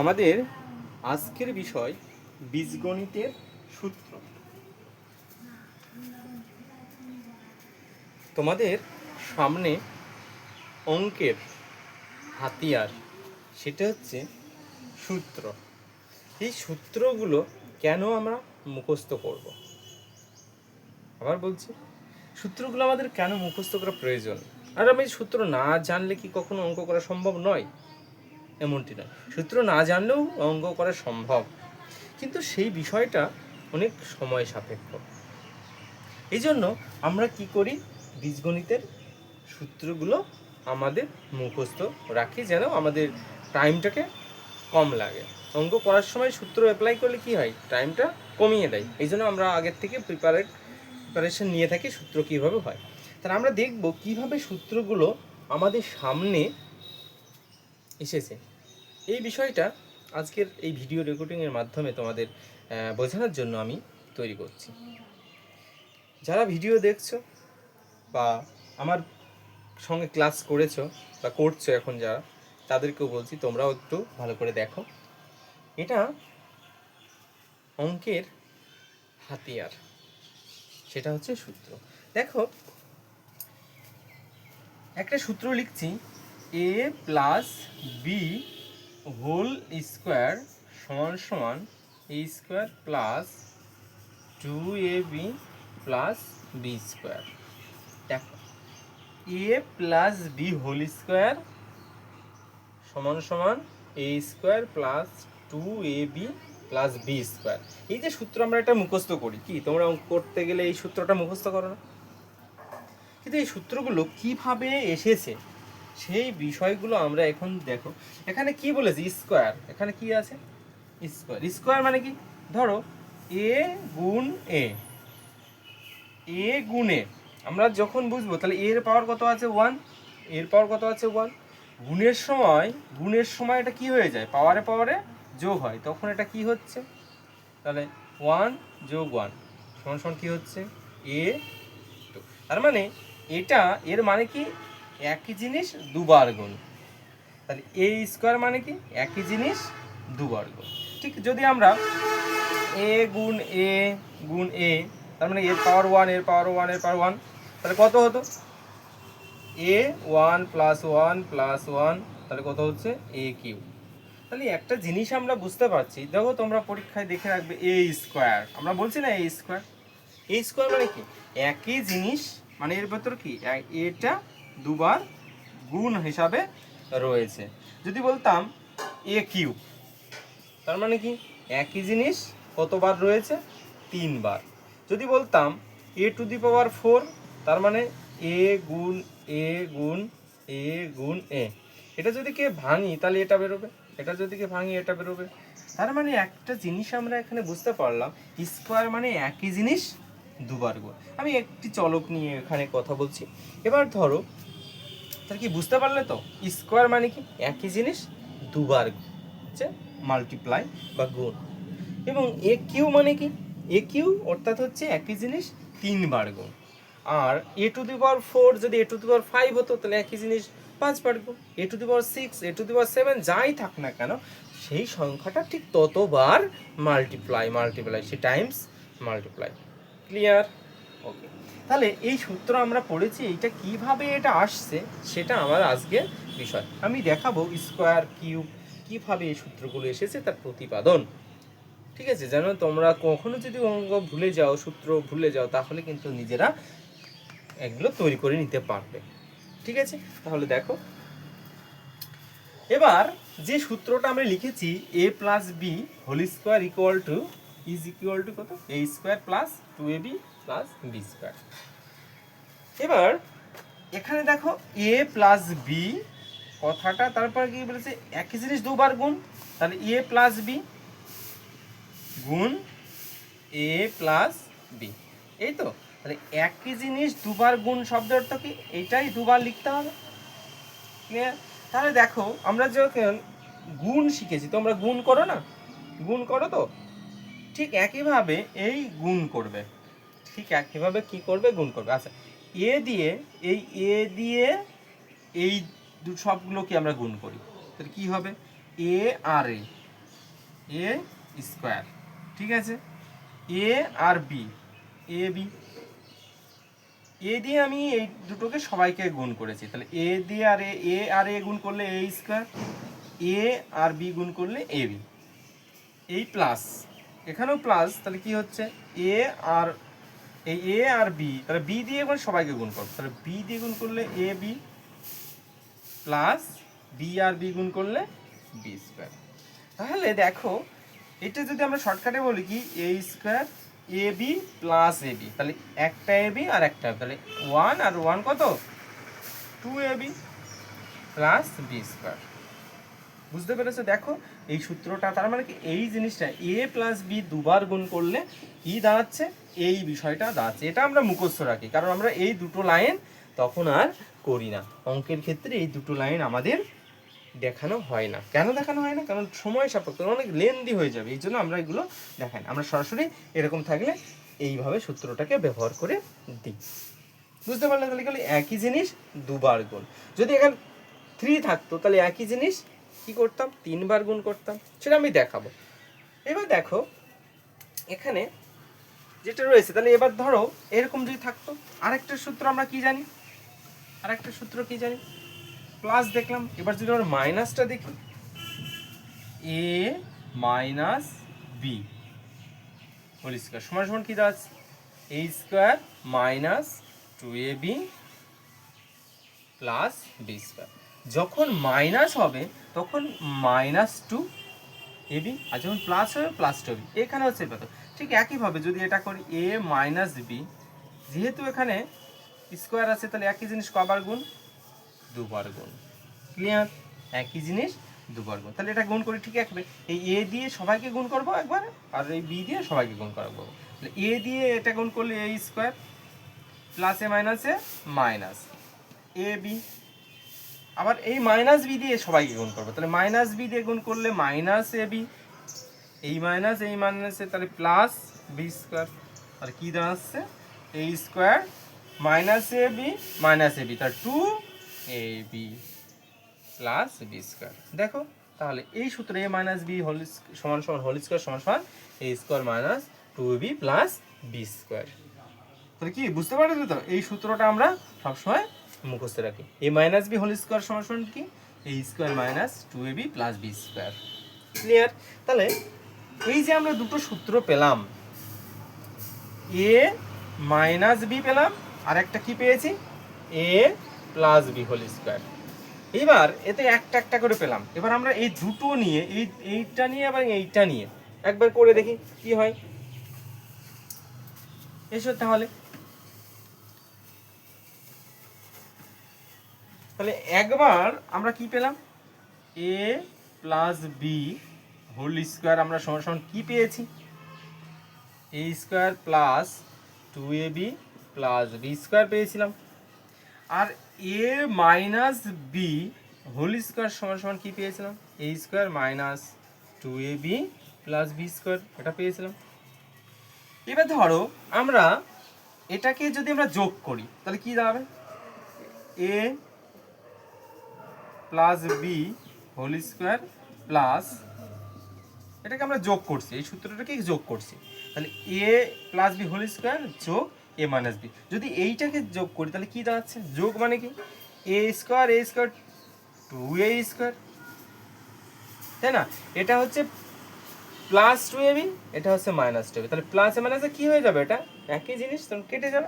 আমাদের আজকের বিষয় বীজগণিতের সূত্র। তোমাদের সামনে অঙ্কের হাতিয়ার, সেটা হচ্ছে সূত্র। এই সূত্রগুলো কেন আমরা মুখস্থ করব? আবার বলছি, সূত্রগুলো আমাদের কেন মুখস্থ করা প্রয়োজন? আর আমি সূত্র না জানলে কি কখনো অঙ্ক করা সম্ভব নয়? এমনটি নয়। সূত্র না জানলেও অঙ্গ করা সম্ভব। কিন্তু সেই বিষয়টা অনেক সময় সাপেক্ষ। এই জন্য আমরা কি করি? বীজগণিতের সূত্রগুলো আমাদের মুখস্থ রাখি যেন আমাদের টাইমটাকে কম লাগে। অঙ্ক করার সময় সূত্র অ্যাপ্লাই করলে কি হয়? টাইমটা কমিয়ে দেয়। এই জন্য আমরা আগের থেকে প্রিপারেট প্রিপারেশন নিয়ে থাকি সূত্র কীভাবে হয়। তাহলে আমরা দেখব কীভাবে সূত্রগুলো আমাদের সামনে এসেছে। এই বিষয়টা আজকের এই ভিডিও রেকর্ডিংয়ের মাধ্যমে তোমাদের বোঝানোর জন্য আমি তৈরি করছি। যারা ভিডিও দেখছ বা আমার সঙ্গে ক্লাস করেছ বা করছ এখন যারা, তাদেরকেও বলছি তোমরাও একটু ভালো করে দেখো। এটা অঙ্কের হাতিয়ার, সেটা হচ্ছে সূত্র। দেখো, একটা সূত্র লিখছি A plus B whole square সমান সমান A square plus two A B plus B square. দেখো, A plus B whole square সমান সমান A square plus two A B plus B square. এই যে সূত্র আমরা এটা মুখস্থ করি, কি? তোমরা করতে গেলে এই সূত্রটা মুখস্থ করো না। কিন্তু এই সূত্রগুলো কীভাবে এসেছে? সেই বিষয়গুলো আমরা এখন দেখো। এখানে কি বলেছে? স্কোয়ার। এখানে কি আছে? স্কোয়ার। স্কোয়ার মানে কি? ধরো, এ গুণ এ। এ গুণে আমরা যখন বুঝব, তাহলে এর পাওয়ার কত আছে? ওয়ানের পাওয়ার কত আছে? ওয়ান গুণের সময় গুণের সময় এটা কি হয়ে যায়? পাওয়ারে পাওয়ারে যোগ হয়। তখন এটা কি হচ্ছে? তাহলে ওয়ান যোগ ওয়ান সমান সমান কী হচ্ছে? এ। তার মানে এটা এর মানে কি? একই জিনিস দুবার গুণ। তাহলে এ স্কোয়ার মানে কি? একই জিনিস দুবার গুণ। ঠিক যদি আমরা এ গুণ এ গুণ এ তার মানে এর পাওয়ার ওয়ানের পাওয়ার ওয়ানের পাওয়ার ওয়ান তাহলে কত হতো? A one plus one plus one তাহলে কত হচ্ছে? এ কিউ তাহলে একটা জিনিস আমরা বুঝতে পারছি। দেখো তোমরা পরীক্ষায় দেখে রাখবে এ স্কোয়ার আমরা বলছি না এ স্কোয়ার এ স্কোয়ার মানে কি? একই জিনিস মানে এর ভেতর কি? এটা দুবার গুণ হিসাবে রয়েছে। যদি বলতাম এ কিউ তার মানে কি? একই জিনিস কতবার রয়েছে? তিনবার। যদি বলতাম এ টু দি পাওয়ার ফোর তার মানে এ গুণ এ গুণ এ গুণ এ এটা যদি কে ভাঙি, তাহলে এটা বেরোবে। এটা যদি কে ভাঙি, এটা বেরোবে। তার মানে একটা জিনিস আমরা এখানে বুঝতে পারলাম স্কোয়ার মানে একই জিনিস, দুবার গুণ। আমি একটি চলক নিয়ে এখানে কথা বলছি। এবার ধরো তাহলে কি বুঝতে পারলে তো? স্কোয়ার মানে কি? একই জিনিস, দুবার হচ্ছে মাল্টিপ্লাই বা গুণ। এবং এ কিউ মানে কি? এ কিউ অর্থাৎ হচ্ছে একই জিনিস, তিনবার গুণ। আর এ টু দি পাওয়ার ফোর যদি এ টু দি পাওয়ার ফাইভ হতো, তাহলে একই জিনিস, পাঁচবার গুণ। A to the power six A to the power seven যাই থাক না কেন, সেই সংখ্যাটা ঠিক ততবার মাল্টিপ্লাই মাল্টিপ্লাই সে টাইমস মাল্টিপ্লাই ক্লিয়ার ওকে তাহলে এই সূত্র আমরা পড়েছি, এটা কীভাবে এটা আসছে সেটা আমার আজকে বিষয়। আমি দেখাবো স্কোয়ার কিউব কীভাবে এই সূত্রগুলো এসেছে, তার প্রতিপাদন। ঠিক আছে, যেন তোমরা কখনো যদি অঙ্ক ভুলে যাও, সূত্র ভুলে যাও, তাহলে কিন্তু নিজেরা এগুলো তৈরি করে নিতে পারবে। ঠিক আছে, তাহলে দেখো। এবার যে সূত্রটা আমরা লিখেছি A plus B whole square equal to is equal to কত? A square plus two A B plus B square এবার, এখানে দেখো এ প্লাস বি কথাটা তারপর কি বলেছে? একই জিনিস দুবার গুণ, তাহলে এ প্লাস বি গুণ এ প্লাস বি এই তো? তাহলে একই জিনিস দুবার গুণ শব্দের অর্থ কি? এইটাই দুবার লিখতে হবে। ক্লিয়ার তাহলে দেখো, আমরা যখন গুণ শিখেছি, তোমরা গুণ করো না? গুণ করো তো? ঠিক একইভাবে এই গুণ করবে। ঠিক একইভাবে কি করবে? গুণ করবে। আচ্ছা এ দিয়ে, এই এ দিয়ে, এই সবগুলোকে আমরা গুণ করি। তাহলে কি হবে? এ আর এ এ স্কোয়ার। ঠিক আছে? এ আর বি, এ বি। এ দিয়ে আমি এই দুটোকে সবাইকে গুণ করেছি। তাহলে এ দিয়ে আর এ এ আর এ গুণ করলে এ স্কোয়ার, এ আর বি গুণ করলে এ বি। এই প্লাস, এখানেও প্লাস, তাহলে কি হচ্ছে? এ আর এই এ আর বি। তাহলে বি দিয়ে এখন সবাইকে গুণ করব। তাহলে বি দিয়ে গুণ করলে এ, বি প্লাস বি আর বি গুণ করলে বি স্কোয়ার। তাহলে দেখো, এটা যদি আমরা শর্টকাটে বলি কি, A square A B plus A B. তাহলে একটা এ বি আর একটা। তাহলে ওয়ান আর ওয়ান কত? Two A B plus B square. বুঝতে পেরেছ? দেখো, এই সূত্রটা, তার মানে কি এই জিনিসটা, এ প্লাস বি দুবার গুণ করলে কি দাঁড়াচ্ছে? এই বিষয়টা দাঁড়াচ্ছে। এটা আমরা মুখস্থ রাখি, কারণ আমরা এই দুটো লাইন তখন আর করি না। অঙ্কের ক্ষেত্রে এই দুটো লাইন আমাদের দেখানো হয় না। কেন দেখানো হয় না? কারণ সময় সাপেক্ষ, অনেক লেন্দি হয়ে যাবে, এই জন্য আমরা এগুলো দেখাই না। আমরা সরাসরি এরকম থাকলে এইভাবে সূত্রটাকে ব্যবহার করে দিই। বুঝতে পারলে তাহলে একই জিনিস দুবার গুণ। যদি এখানে থ্রি থাকতো, তাহলে একই জিনিস কি করতাম? তিনবার গুণ করতাম। সেটা আমি দেখাবো। এবার দেখো, এখানে যেটা রয়েছে, তাহলে এবার ধরো এরকম যদি থাকতো, আরেকটা সূত্র আমরা কি জানি? আরেকটা সূত্র কি জানি? প্লাস দেখলাম। এবার যদি আমরা মাইনাসটা দেখি A minus B whole square সমান সমান কি আছে? A square minus two A B plus B square যখন মাইনাস হবে, তখন মাইনাস টু এবি আর যখন প্লাস হবে প্লাস টু বি এখানে হচ্ছে ব্যাপার। ঠিক একইভাবে যদি এটা করি এ মাইনাস বি যেহেতু এখানে স্কোয়ার আছে, তাহলে একই জিনিস কবার গুণ? দুবার গুণ। ক্লিয়ার একই জিনিস দুবার গুণ। তাহলে এটা গুণ করি ঠিক একবে এই এ দিয়ে সবাইকে গুণ করব একবার, আর এই বি দিয়ে সবাইকে গুণ করব। তাহলে এ দিয়ে এটা গুণ করলে এ স্কোয়ার প্লাসে মাইনাসে মাইনাস এ বি আবার এই মাইনাস বি দিয়ে সবাইকে গুণ করব। তাহলে মাইনাস বি দিয়ে গুণ করলে মাইনাস এ বি এই মাইনাস এই মাইনাসে তাহলে প্লাস বি স্কোয়ার আর কি দাঁড়াচ্ছে? A square minus A B minus A B তার two A B plus B square দেখো, তাহলে এই সূত্রে এ মাইনাস বি হোল সমান সমান হোল স্কোয়ার সমান সমান A square minus two B plus B square তাহলে কি, বুঝতে পারছ তো? এই সূত্রটা আমরা সবসময় মুখস্থ রাখি। A minus B whole square সমান কি? A square minus two A B plus B square clear তাহলে এই যে আমরা দুটো সূত্র পেলাম এ মাইনাস বি পেলাম আর একটা কি পেয়েছি? A plus B whole square এবার এতে একটা একটা করে পেলাম। এবার আমরা এই দুটো নিয়ে, এই এইটা নিয়ে আবার এইটা নিয়ে একবার করে দেখি কি হয়। এসো তাহলে। তাহলে একবার আমরা কি পেলাম? A plus B whole square আমরা সমান সমান কি পেয়েছি? A square plus two A B plus B square পেয়েছিলাম। আর A minus B whole square সমান সমান কি পেয়েছিলাম? A square minus two A B plus B square এটা পেয়েছিলাম। এবার ধরো আমরা এটাকে যদি আমরা যোগ করি, তাহলে কি দাঁড়াবে? A plus B whole square plus এটাকে আমরা যোগ করছি, এই সূত্রটাকে যোগ করছি। তাহলে A plus B whole square যোগ এ মাইনাস বি যদি এইটাকে যোগ করি, তাহলে কি দাঁড়াচ্ছে? যোগ মানে কি? A square A square two A square তাই না? এটা হচ্ছে প্লাস টু এবি এটা হচ্ছে মাইনাস টু এবি তাহলে প্লাস এ মাইনাসে কি হয়ে যাবে এটা? একই জিনিস তখন কেটে যাবে।